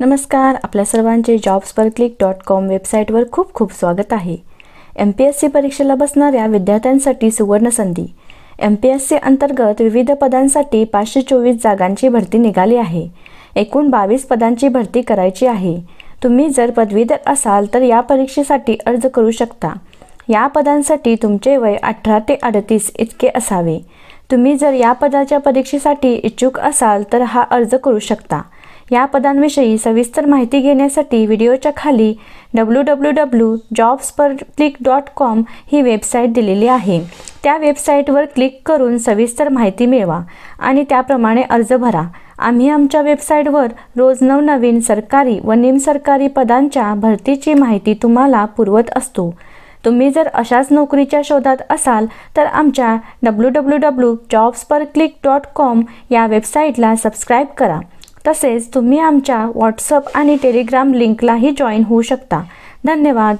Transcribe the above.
नमस्कार आपल्या सर्वांचे jobs per click dot com वेबसाईटवर खूप खूप स्वागत आहे. एम पी एस सी परीक्षेला बसणाऱ्या विद्यार्थ्यांसाठी सुवर्ण संधी. एम पी एस सी अंतर्गत विविध पदांसाठी पाचशे चोवीस जागांची भरती निघाली आहे. एकूण बावीस पदांची भरती करायची आहे. तुम्ही जर पदवीधर असाल तर या परीक्षेसाठी अर्ज करू शकता. या पदांसाठी तुमचे वय अठरा ते अडतीस इतके असावे. तुम्ही जर या पदाच्या परीक्षेसाठी इच्छुक असाल तर हा अर्ज करू शकता. या पदांविषयी सविस्तर माहिती घेण्यासाठी व्हिडिओच्या खाली W W W jobs per click dot com ही वेबसाईट दिलेली आहे. त्या वेबसाईटवर क्लिक करून सविस्तर माहिती मिळवा आणि त्याप्रमाणे अर्ज भरा. आम्ही आमच्या वेबसाईटवर रोज नवनवीन सरकारी व निमसरकारी पदांच्या भरतीची माहिती तुम्हाला पुरवत असतो. तुम्ही जर अशाच नोकरीच्या शोधात असाल तर आमच्या W W W jobs per click dot com या वेबसाईटला सबस्क्राईब करा. तसेच तुम्ही आमच्या व्हॉट्सअप आणि टेलिग्राम लिंकलाही जॉईन होऊ शकता. धन्यवाद.